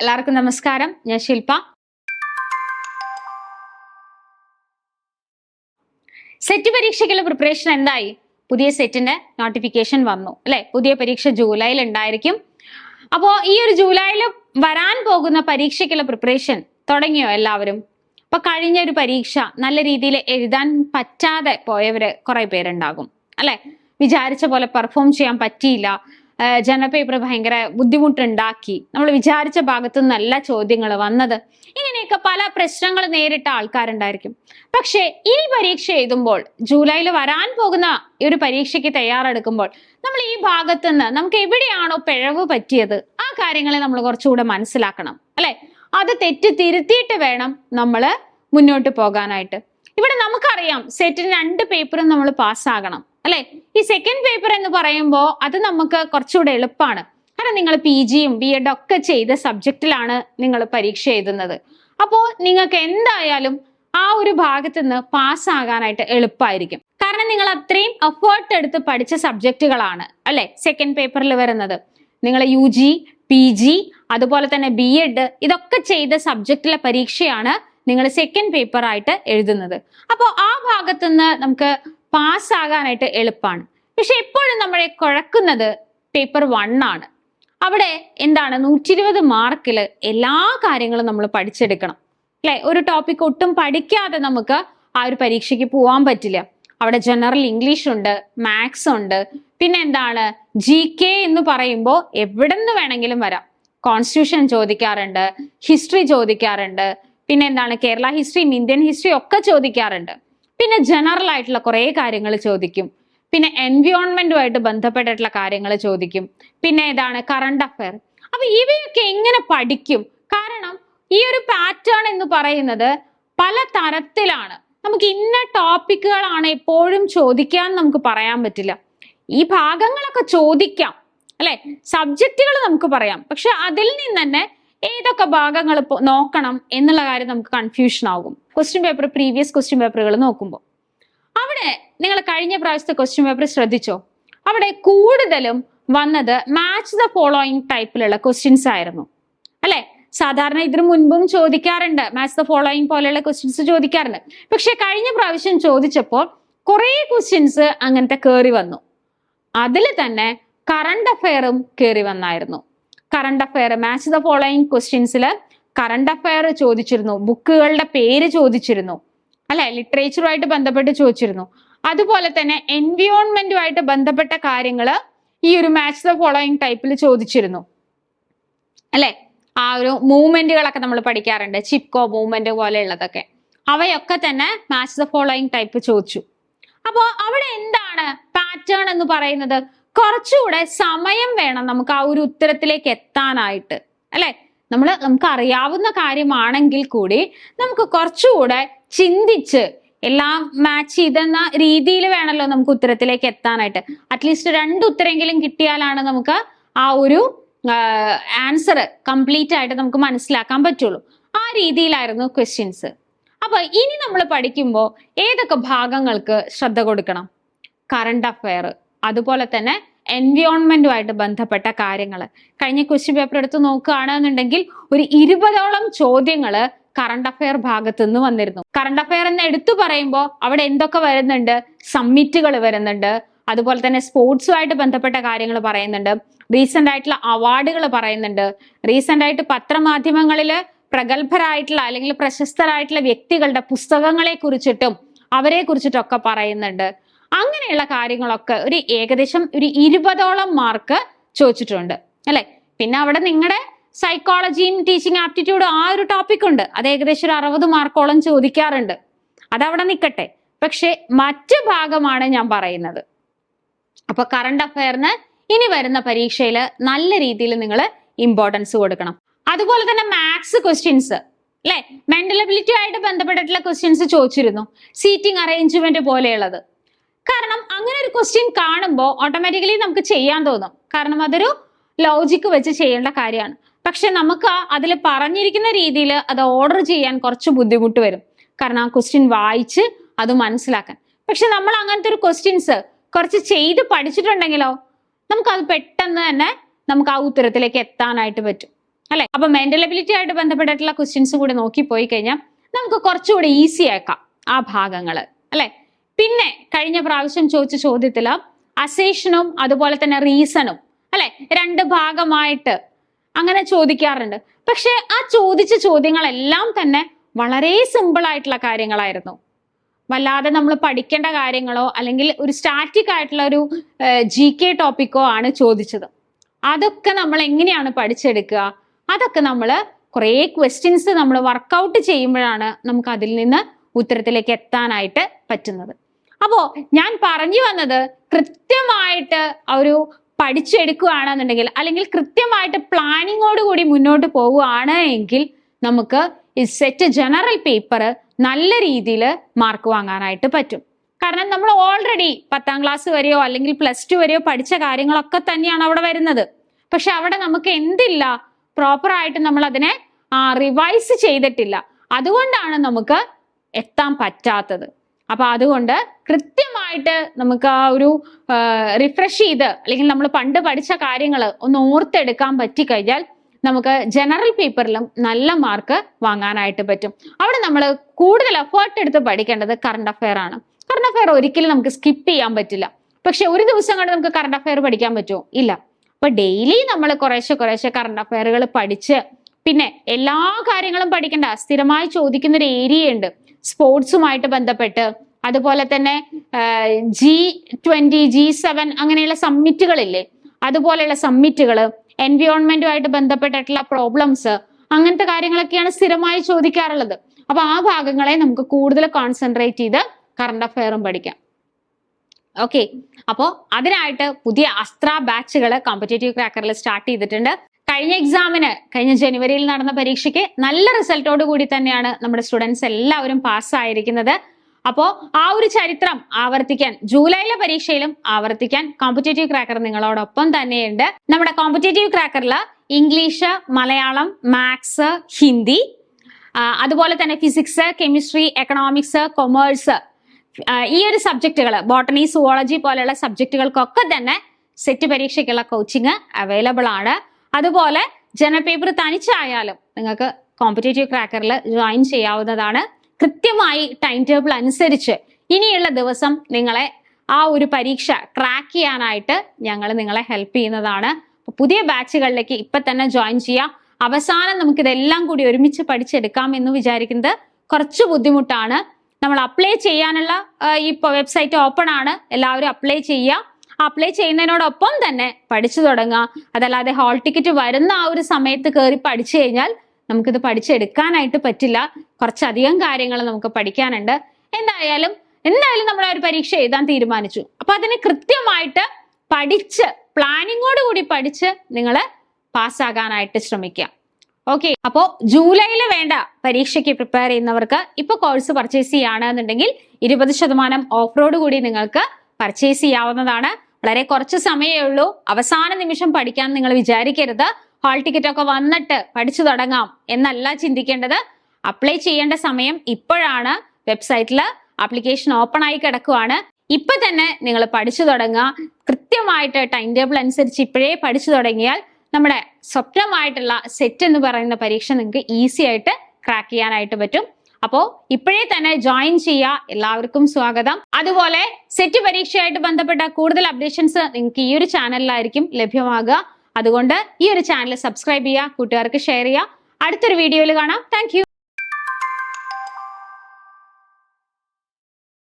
എല്ലാവർക്കും നമസ്കാരം. ഞാൻ ശില്പ സെറ്റ് പരീക്ഷയ്ക്കുള്ള പ്രിപ്പറേഷൻ എന്തായി? പുതിയ സെറ്റിന്റെ നോട്ടിഫിക്കേഷൻ വന്നു. അല്ലെ? പുതിയ പരീക്ഷ ജൂലൈയിൽ ഉണ്ടായിരിക്കും. അപ്പോ ഈ ഒരു ജൂലൈയിൽ വരാൻ പോകുന്ന പരീക്ഷയ്ക്കുള്ള പ്രിപ്പറേഷൻ തുടങ്ങിയോ എല്ലാവരും? അപ്പൊ കഴിഞ്ഞ ഒരു പരീക്ഷ നല്ല രീതിയിൽ എഴുതാൻ പറ്റാതെ പോയവര് കുറെ പേരുണ്ടാകും. അല്ലെ? വിചാരിച്ച പോലെ പെർഫോം ചെയ്യാൻ പറ്റിയില്ല. ജന പേപ്പർ ഭയങ്കര ബുദ്ധിമുട്ടുണ്ടാക്കി. നമ്മൾ വിചാരിച്ച ഭാഗത്തു നിന്നല്ല ചോദ്യങ്ങൾ വന്നത്. ഇങ്ങനെയൊക്കെ പല പ്രശ്നങ്ങൾ നേരിട്ട ആൾക്കാരുണ്ടായിരിക്കും. പക്ഷേ ഇനി പരീക്ഷ എഴുതുമ്പോൾ ജൂലൈയിൽ വരാൻ പോകുന്ന ഈ ഒരു പരീക്ഷയ്ക്ക് തയ്യാറെടുക്കുമ്പോൾ നമ്മൾ ഈ ഭാഗത്തു നിന്ന് നമുക്ക് എവിടെയാണോ പിഴവ് പറ്റിയത് ആ കാര്യങ്ങളെ നമ്മൾ കുറച്ചുകൂടെ മനസ്സിലാക്കണം അല്ലെ? അത് തെറ്റ് തിരുത്തിയിട്ട് വേണം നമ്മൾ മുന്നോട്ട് പോകാനായിട്ട്. ഇവിടെ നമുക്കറിയാം സെറ്റിന് രണ്ട് പേപ്പറും നമ്മൾ പാസ്സാകണം അല്ലെ? ഈ സെക്കൻഡ് പേപ്പർ എന്ന് പറയുമ്പോൾ അത് നമുക്ക് കുറച്ചുകൂടെ എളുപ്പമാണ് കാരണം നിങ്ങൾ പി ജിയും ബി എഡും ഒക്കെ ചെയ്ത സബ്ജക്റ്റിലാണ് നിങ്ങൾ പരീക്ഷ എഴുതുന്നത്. അപ്പോൾ നിങ്ങൾക്ക് എന്തായാലും ആ ഒരു ഭാഗത്ത് നിന്ന് പാസ്സാകാനായിട്ട് എളുപ്പമായിരിക്കും കാരണം നിങ്ങൾ അത്രയും എഫേർട്ട് എടുത്ത് പഠിച്ച സബ്ജക്റ്റുകളാണ് അല്ലെ സെക്കൻഡ് പേപ്പറിൽ വരുന്നത്. നിങ്ങൾ യു ജി പി ജി അതുപോലെ തന്നെ ബി എഡ് ഇതൊക്കെ ചെയ്ത സബ്ജക്റ്റിലെ പരീക്ഷയാണ് നിങ്ങൾ സെക്കൻഡ് പേപ്പർ ആയിട്ട് എഴുതുന്നത്. അപ്പോൾ ആ ഭാഗത്തുനിന്ന് നമുക്ക് പാസ് ആകാനായിട്ട് എളുപ്പമാണ് പക്ഷെ എപ്പോഴും നമ്മളെ കുഴക്കുന്നത് പേപ്പർ വൺ ആണ്. അവിടെ എന്താണ് നൂറ്റി ഇരുപത് മാർക്കിൽ എല്ലാ കാര്യങ്ങളും നമ്മൾ പഠിച്ചെടുക്കണം. അല്ലെ? ഒരു ടോപ്പിക് ഒട്ടും പഠിക്കാതെ നമുക്ക് ആ ഒരു പരീക്ഷയ്ക്ക് പോകാൻ പറ്റില്ല. അവിടെ ജനറൽ ഇംഗ്ലീഷ് ഉണ്ട് മാത്സ് ഉണ്ട് പിന്നെ എന്താണ് ജി കെ എന്ന് പറയുമ്പോൾ എവിടെ നിന്ന് വേണമെങ്കിലും വരാം. കോൺസ്റ്റിറ്റ്യൂഷൻ ചോദിക്കാറുണ്ട് ഹിസ്റ്ററി ചോദിക്കാറുണ്ട് പിന്നെ എന്താണ് കേരള ഹിസ്റ്ററിയും ഇന്ത്യൻ ഹിസ്റ്ററിയും ഒക്കെ ചോദിക്കാറുണ്ട്. പിന്നെ ജനറൽ ആയിട്ടുള്ള കുറേ കാര്യങ്ങൾ ചോദിക്കും. പിന്നെ എൻവിയോൺമെന്റുമായിട്ട് ബന്ധപ്പെട്ടിട്ടുള്ള കാര്യങ്ങൾ ചോദിക്കും. പിന്നെ ഇതാണ് കറണ്ട് അഫയർ അപ്പൊ ഇവയൊക്കെ എങ്ങനെ പഠിക്കും? കാരണം ഈ ഒരു പാറ്റേൺ എന്ന് പറയുന്നത് പല തരത്തിലാണ്. നമുക്ക് ഇന്ന ടോപ്പിക്കുകളാണ് എപ്പോഴും ചോദിക്കാൻ നമുക്ക് പറയാൻ പറ്റില്ല. ഈ ഭാഗങ്ങളൊക്കെ ചോദിക്കാം. അല്ലെ? സബ്ജക്റ്റുകൾ നമുക്ക് പറയാം. പക്ഷെ അതിൽ നിന്ന് തന്നെ ഏതൊക്കെ ഭാഗങ്ങൾ നോക്കണം എന്നുള്ള കാര്യം നമുക്ക് കൺഫ്യൂഷൻ ആകും. ക്വസ്റ്റ്യൻ പേപ്പർ പ്രീവിയസ് ക്വസ്റ്റ്യൻ പേപ്പറുകൾ നോക്കുമ്പോൾ അവിടെ നിങ്ങൾ കഴിഞ്ഞ പ്രാവശ്യത്തെ ക്വസ്റ്റ്യൻ പേപ്പർ ശ്രദ്ധിച്ചോ? അവിടെ കൂടുതലും വന്നത് മാച്ച് ദ ഫോളോയിങ് ടൈപ്പിലുള്ള ക്വസ്റ്റ്യൻസ് ആയിരുന്നു. അല്ലെ? സാധാരണ ഇതിനു മുൻപും ചോദിക്കാറുണ്ട്. മാച്ച് ദ ഫോളോയിങ് പോലെയുള്ള ക്വസ്റ്റ്യൻസ് ചോദിക്കാറുണ്ട്. പക്ഷെ കഴിഞ്ഞ പ്രാവശ്യം ചോദിച്ചപ്പോൾ കുറേ ക്വസ്റ്റ്യൻസ് അങ്ങനത്തെ കയറി വന്നു. അതിൽ തന്നെ കറണ്ട് അഫയറും കയറി വന്നായിരുന്നു. Current affair match the following ക്വസ്റ്റ്യൻസിൽ current affair ചോദിച്ചിരുന്നു. ബുക്കുകളുടെ പേര് ചോദിച്ചിരുന്നു. അല്ലെ? ലിറ്ററേച്ചറുമായിട്ട് ബന്ധപ്പെട്ട് ചോദിച്ചിരുന്നു. അതുപോലെ തന്നെ എൻവിയോൺമെന്റുമായിട്ട് ബന്ധപ്പെട്ട കാര്യങ്ങൾ ഈ ഒരു മാച്ച് ദ ഫോളോയിങ് ടൈപ്പിൽ ചോദിച്ചിരുന്നു. അല്ലെ? ആ ഒരു മൂവ്മെന്റുകളൊക്കെ നമ്മൾ പഠിക്കാറുണ്ട്. ചിപ്കോ മൂവ്മെന്റ് പോലെയുള്ളതൊക്കെ. അവയൊക്കെ തന്നെ മാച്ച് ദ ഫോളോയിങ് ടൈപ്പ് ചോദിച്ചു. അപ്പോൾ അവിടെ എന്താണ് പാറ്റേൺ എന്ന് പറയുന്നത്? കുറച്ചുകൂടെ സമയം വേണം നമുക്ക് ആ ഒരു ഉത്തരത്തിലേക്ക് എത്താനായിട്ട്. അല്ലെ? നമ്മൾ നമുക്ക് അറിയാവുന്ന കാര്യമാണെങ്കിൽ കൂടി നമുക്ക് കുറച്ചുകൂടെ ചിന്തിച്ച് എല്ലാം മാച്ച് ചെയ്തെന്ന രീതിയിൽ വേണമല്ലോ നമുക്ക് ഉത്തരത്തിലേക്ക് എത്താനായിട്ട്. അറ്റ്ലീസ്റ്റ് രണ്ട് ഉത്തരമെങ്കിലും കിട്ടിയാലാണ് നമുക്ക് ആ ഒരു ആൻസർ കംപ്ലീറ്റ് ആയിട്ട് നമുക്ക് മനസ്സിലാക്കാൻ പറ്റുള്ളൂ. ആ രീതിയിലായിരുന്നു ക്വസ്റ്റ്യൻസ് അപ്പൊ ഇനി നമ്മൾ പഠിക്കുമ്പോൾ ഏതൊക്കെ ഭാഗങ്ങൾക്ക് ശ്രദ്ധ കൊടുക്കണം? കറണ്ട് അഫയർ അതുപോലെ തന്നെ എൻവിയോൺമെന്റുമായിട്ട് ബന്ധപ്പെട്ട കാര്യങ്ങൾ കഴിഞ്ഞ ക്വസ്റ്റ്യൻ പേപ്പർ എടുത്ത് നോക്കുകയാണെന്നുണ്ടെങ്കിൽ ഒരു ഇരുപതോളം ചോദ്യങ്ങൾ കറണ്ട് അഫയർ ഭാഗത്തു നിന്ന് വന്നിരുന്നു. കറണ്ട് അഫയർ എന്ന് എടുത്തു പറയുമ്പോൾ അവിടെ എന്തൊക്കെ വരുന്നുണ്ട്? സമ്മിറ്റുകൾ വരുന്നുണ്ട്. അതുപോലെ തന്നെ സ്പോർട്സുമായിട്ട് ബന്ധപ്പെട്ട കാര്യങ്ങൾ പറയുന്നുണ്ട്. റീസെന്റ് ആയിട്ടുള്ള അവാർഡുകൾ പറയുന്നുണ്ട്. റീസെന്റ് ആയിട്ട് പത്രമാധ്യമങ്ങളിൽ പ്രഗത്ഭരായിട്ടുള്ള അല്ലെങ്കിൽ പ്രശസ്തരായിട്ടുള്ള വ്യക്തികളുടെ പുസ്തകങ്ങളെ കുറിച്ചിട്ടും അവരെ കുറിച്ചിട്ടൊക്കെ പറയുന്നുണ്ട്. അങ്ങനെയുള്ള കാര്യങ്ങളൊക്കെ ഒരു ഏകദേശം ഒരു ഇരുപതോളം മാർക്ക് ചോദിച്ചിട്ടുണ്ട് അല്ലെ? പിന്നെ അവിടെ നിങ്ങളുടെ സൈക്കോളജിയും ടീച്ചിങ് ആപ്റ്റിറ്റ്യൂഡും ആ ഒരു ടോപ്പിക് ഉണ്ട്. അത് ഏകദേശം ഒരു അറുപത് മാർക്കോളം ചോദിക്കാറുണ്ട്. അതവിടെ നിൽക്കട്ടെ പക്ഷെ മറ്റു ഭാഗമാണ് ഞാൻ പറയുന്നത്. അപ്പൊ കറണ്ട് അഫയറിന് ഇനി വരുന്ന പരീക്ഷയിൽ നല്ല രീതിയിൽ നിങ്ങൾ ഇമ്പോർട്ടൻസ് കൊടുക്കണം. അതുപോലെ തന്നെ മാത്സ് ക്വസ്റ്റ്യൻസ് അല്ലെ? മെന്റലബിലിറ്റി ആയിട്ട് ബന്ധപ്പെട്ടിട്ടുള്ള ക്വസ്റ്റ്യൻസ് ചോദിച്ചിരുന്നു. സീറ്റിംഗ് അറേഞ്ച്മെന്റ് പോലെയുള്ളത്. അങ്ങനെ ഒരു ക്വസ്റ്റ്യൻ കാണുമ്പോൾ ഓട്ടോമാറ്റിക്കലി നമുക്ക് ചെയ്യാൻ തോന്നും. കാരണം അതൊരു ലോജിക്ക് വെച്ച് ചെയ്യേണ്ട കാര്യമാണ്. പക്ഷെ നമുക്ക് അതിൽ പറഞ്ഞിരിക്കുന്ന രീതിയിൽ അത് ഓർഡർ ചെയ്യാൻ കുറച്ച് ബുദ്ധിമുട്ട് വരും. കാരണം ആ ക്വസ്റ്റ്യൻ വായിച്ച് അത് മനസ്സിലാക്കാൻ. പക്ഷെ നമ്മൾ അങ്ങനത്തെ ഒരു ക്വസ്റ്റ്യൻസ് കുറച്ച് ചെയ്ത് പഠിച്ചിട്ടുണ്ടെങ്കിലോ നമുക്ക് അത് പെട്ടെന്ന് തന്നെ നമുക്ക് ആ ഉത്തരത്തിലേക്ക് എത്താനായിട്ട് പറ്റും. അല്ലെ? അപ്പൊ മെന്റൽ എബിലിറ്റി ആയിട്ട് ബന്ധപ്പെട്ടിട്ടുള്ള ക്വസ്റ്റ്യൻസ് കൂടി നോക്കി പോയി കഴിഞ്ഞാൽ നമുക്ക് കുറച്ചുകൂടി ഈസി ആക്കാം ആ ഭാഗങ്ങൾ. അല്ലെ? പിന്നെ കഴിഞ്ഞ പ്രാവശ്യം ചോദിച്ച ചോദ്യത്തിൽ അസേഷനും അതുപോലെ തന്നെ റീസണും അല്ലെ? രണ്ട് ഭാഗമായിട്ട് അങ്ങനെ ചോദിക്കാറുണ്ട്. പക്ഷെ ആ ചോദിച്ച ചോദ്യങ്ങളെല്ലാം തന്നെ വളരെ സിമ്പിൾ ആയിട്ടുള്ള കാര്യങ്ങളായിരുന്നു. വല്ലാതെ നമ്മൾ പഠിക്കേണ്ട കാര്യങ്ങളോ അല്ലെങ്കിൽ ഒരു സ്റ്റാറ്റിക് ആയിട്ടുള്ള ഒരു ജി കെ ടോപ്പിക്കോ ആണ് ചോദിച്ചത്. അതൊക്കെ നമ്മൾ എങ്ങനെയാണ് പഠിച്ചെടുക്കുക? അതൊക്കെ നമ്മൾ കുറേ ക്വസ്റ്റ്യൻസ് നമ്മൾ വർക്കൗട്ട് ചെയ്യുമ്പോഴാണ് നമുക്ക് അതിൽ നിന്ന് ഉത്തരത്തിലേക്ക് എത്താനായിട്ട് പറ്റുന്നത്. അപ്പോ ഞാൻ പറഞ്ഞു വന്നത് കൃത്യമായിട്ട് ഒരു പഠിച്ചെടുക്കുകയാണെന്നുണ്ടെങ്കിൽ അല്ലെങ്കിൽ കൃത്യമായിട്ട് പ്ലാനിങ്ങോട് കൂടി മുന്നോട്ട് പോവുകയാണ് എങ്കിൽ നമുക്ക് ഈ സെറ്റ് ജനറൽ പേപ്പർ നല്ല രീതിയിൽ മാർക്ക് വാങ്ങാനായിട്ട് പറ്റും. കാരണം നമ്മൾ ഓൾറെഡി പത്താം ക്ലാസ് വരെയോ അല്ലെങ്കിൽ പ്ലസ് ടു വരെയോ പഠിച്ച കാര്യങ്ങളൊക്കെ തന്നെയാണ് അവിടെ വരുന്നത്. പക്ഷെ അവിടെ നമുക്ക് എന്തില്ല? പ്രോപ്പർ ആയിട്ട് നമ്മൾ അതിനെ റിവൈസ് ചെയ്തിട്ടില്ല. അതുകൊണ്ടാണ് നമുക്ക് എത്താൻ പറ്റാത്തത്. അപ്പൊ അതുകൊണ്ട് കൃത്യമായിട്ട് നമുക്ക് ആ ഒരു റിഫ്രഷ് ചെയ്ത് അല്ലെങ്കിൽ നമ്മൾ പണ്ട് പഠിച്ച കാര്യങ്ങൾ ഒന്ന് ഓർത്തെടുക്കാൻ പറ്റിക്കഴിഞ്ഞാൽ നമുക്ക് ജനറൽ പേപ്പറിലും നല്ല മാർക്ക് വാങ്ങാനായിട്ട് പറ്റും. അവിടെ നമ്മൾ കൂടുതൽ എഫേർട്ട് എടുത്ത് പഠിക്കേണ്ടത് കറണ്ട് അഫയർ ആണ്. കറണ്ട് അഫയർ ഒരിക്കലും നമുക്ക് സ്കിപ്പ് ചെയ്യാൻ പറ്റില്ല. പക്ഷെ ഒരു ദിവസം കൊണ്ട് നമുക്ക് കറണ്ട് അഫയർ പഠിക്കാൻ പറ്റുമോ? ഇല്ല. അപ്പൊ ഡെയിലി നമ്മൾ കുറേശ്ശെ കുറേശ്ശെ കറണ്ട് അഫയറുകൾ പഠിച്ച് പിന്നെ എല്ലാ കാര്യങ്ങളും പഠിക്കേണ്ട സ്ഥിരമായി ചോദിക്കുന്ന ഒരു ഏരിയ ഉണ്ട്. സ്പോർട്സുമായിട്ട് ബന്ധപ്പെട്ട് അതുപോലെ തന്നെ ജി ട്വന്റി ജി സെവൻ അങ്ങനെയുള്ള സമ്മിറ്റുകളില്ലേ അതുപോലെയുള്ള സമ്മിറ്റുകൾ എൻവിയോൺമെന്റുമായിട്ട് ബന്ധപ്പെട്ടിട്ടുള്ള പ്രോബ്ലംസ് അങ്ങനത്തെ കാര്യങ്ങളൊക്കെയാണ് സ്ഥിരമായി ചോദിക്കാറുള്ളത്. അപ്പൊ ആ ഭാഗങ്ങളെ നമുക്ക് കൂടുതൽ കോൺസെൻട്രേറ്റ് ചെയ്ത് കറണ്ട് അഫയറും പഠിക്കാം. ഓക്കെ അപ്പോൾ അതിനായിട്ട് പുതിയ അസ്ത്ര ബാച്ചുകൾ കോമ്പറ്റേറ്റീവ് ക്രാക്കറിൽ സ്റ്റാർട്ട് ചെയ്തിട്ടുണ്ട്. കഴിഞ്ഞ എക്സാമിന് കഴിഞ്ഞ ജനുവരിയിൽ നടന്ന പരീക്ഷയ്ക്ക് നല്ല റിസൾട്ടോട് കൂടി തന്നെയാണ് നമ്മുടെ സ്റ്റുഡൻസ് എല്ലാവരും പാസ്സായിരിക്കുന്നത് അപ്പോ ആ ഒരു ചരിത്രം ആവർത്തിക്കാൻ ജൂലൈയിലെ പരീക്ഷയിലും ആവർത്തിക്കാൻ കോമ്പറ്റേറ്റീവ് ക്രാക്കർ നിങ്ങളോടൊപ്പം തന്നെയുണ്ട്. നമ്മുടെ കോമ്പറ്റേറ്റീവ് ക്രാക്കറിൽ ഇംഗ്ലീഷ് മലയാളം മാത്സ് ഹിന്ദി അതുപോലെ തന്നെ ഫിസിക്സ് കെമിസ്ട്രി എക്കണോമിക്സ് കൊമേഴ്സ് ഈ ഒരു സബ്ജക്റ്റുകൾ ബോട്ടണി സുവോളജി പോലെയുള്ള സബ്ജക്റ്റുകൾക്കൊക്കെ തന്നെ സെറ്റ് പരീക്ഷയ്ക്കുള്ള കോച്ചിങ് അവൈലബിൾ ആണ്. അതുപോലെ ജനറൽ പേപ്പർ തനിച്ചായാലും നിങ്ങൾക്ക് കോമ്പറ്റേറ്റീവ് ക്രാക്കറിൽ ജോയിൻ ചെയ്യാവുന്നതാണ്. കൃത്യമായി ടൈം ടേബിൾ അനുസരിച്ച് ഇനിയുള്ള ദിവസം നിങ്ങളെ ആ ഒരു പരീക്ഷ ക്രാക്ക് ചെയ്യാനായിട്ട് ഞങ്ങൾ നിങ്ങളെ ഹെൽപ്പ് ചെയ്യുന്നതാണ്. പുതിയ ബാച്ചുകളിലേക്ക് ഇപ്പൊ തന്നെ ജോയിൻ ചെയ്യാം. അവസാനം നമുക്ക് ഇതെല്ലാം കൂടി ഒരുമിച്ച് പഠിച്ചെടുക്കാം എന്ന് വിചാരിക്കുന്നത് കുറച്ച് ബുദ്ധിമുട്ടാണ്. നമ്മൾ അപ്ലൈ ചെയ്യാനുള്ള ഈ വെബ്സൈറ്റ് ഓപ്പൺ ആണ്. എല്ലാവരും അപ്ലൈ ചെയ്യുക അപ്ലൈ ചെയ്യുന്നതിനോടൊപ്പം തന്നെ പഠിച്ചു തുടങ്ങുക അതല്ലാതെ ഹാൾ ടിക്കറ്റ് വരുന്ന ആ ഒരു സമയത്ത് കയറി പഠിച്ചു കഴിഞ്ഞാൽ നമുക്കിത് പഠിച്ചെടുക്കാനായിട്ട് പറ്റില്ല. കുറച്ചധികം കാര്യങ്ങൾ നമുക്ക് പഠിക്കാനുണ്ട്. എന്തായാലും എന്തായാലും നമ്മൾ ഒരു പരീക്ഷ എഴുതാൻ തീരുമാനിച്ചു. അപ്പൊ അതിന് കൃത്യമായിട്ട് പഠിച്ച് പ്ലാനിങ്ങോട് കൂടി പഠിച്ച് നിങ്ങൾ പാസ്സാകാനായിട്ട് ശ്രമിക്കുക. ഓക്കെ അപ്പോ ജൂലൈയിൽ വേണ്ട പരീക്ഷയ്ക്ക് പ്രിപ്പയർ ചെയ്യുന്നവർക്ക് ഇപ്പൊ കോഴ്സ് പർച്ചേസ് ചെയ്യുകയാണെന്നുണ്ടെങ്കിൽ ഇരുപത് ശതമാനം ഓഫറോട് കൂടി നിങ്ങൾക്ക് പർച്ചേസ് ചെയ്യാവുന്നതാണ്. വളരെ കുറച്ച് സമയമേ ഉള്ളൂ. അവസാന നിമിഷം പഠിക്കാൻ നിങ്ങൾ വിചാരിക്കരുത്. ഹാൾ ടിക്കറ്റ് ഒക്കെ വന്നിട്ട് പഠിച്ചു തുടങ്ങാം എന്നല്ല ചിന്തിക്കേണ്ടത്. അപ്ലൈ ചെയ്യേണ്ട സമയം ഇപ്പോഴാണ്. വെബ്സൈറ്റിൽ ആപ്ലിക്കേഷൻ ഓപ്പൺ ആയി കിടക്കുവാണ്. ഇപ്പൊ തന്നെ നിങ്ങൾ പഠിച്ചു തുടങ്ങുക. കൃത്യമായിട്ട് ടൈം ടേബിൾ അനുസരിച്ച് ഇപ്പോഴേ പഠിച്ചു തുടങ്ങിയാൽ നമ്മുടെ സ്വപ്നമായിട്ടുള്ള സെറ്റ് എന്ന് പറയുന്ന പരീക്ഷ നിങ്ങൾക്ക് ഈസി ആയിട്ട് ക്രാക്ക് ചെയ്യാനായിട്ട് പറ്റും. അപ്പോ ഇപ്പോഴേ തന്നെ ജോയിൻ ചെയ്യുക എല്ലാവർക്കും സ്വാഗതം. അതുപോലെ സെറ്റ് പരീക്ഷയായിട്ട് ബന്ധപ്പെട്ട കൂടുതൽ അപ്ഡേഷൻസ് നിങ്ങൾക്ക് ഈ ഒരു ചാനലിലായിരിക്കും ലഭ്യമാകുക. അതുകൊണ്ട് ഈ ഒരു ചാനൽ സബ്സ്ക്രൈബ് ചെയ്യുക കൂട്ടുകാർക്ക് ഷെയർ ചെയ്യുക. അടുത്തൊരു വീഡിയോയിൽ കാണാം. താങ്ക്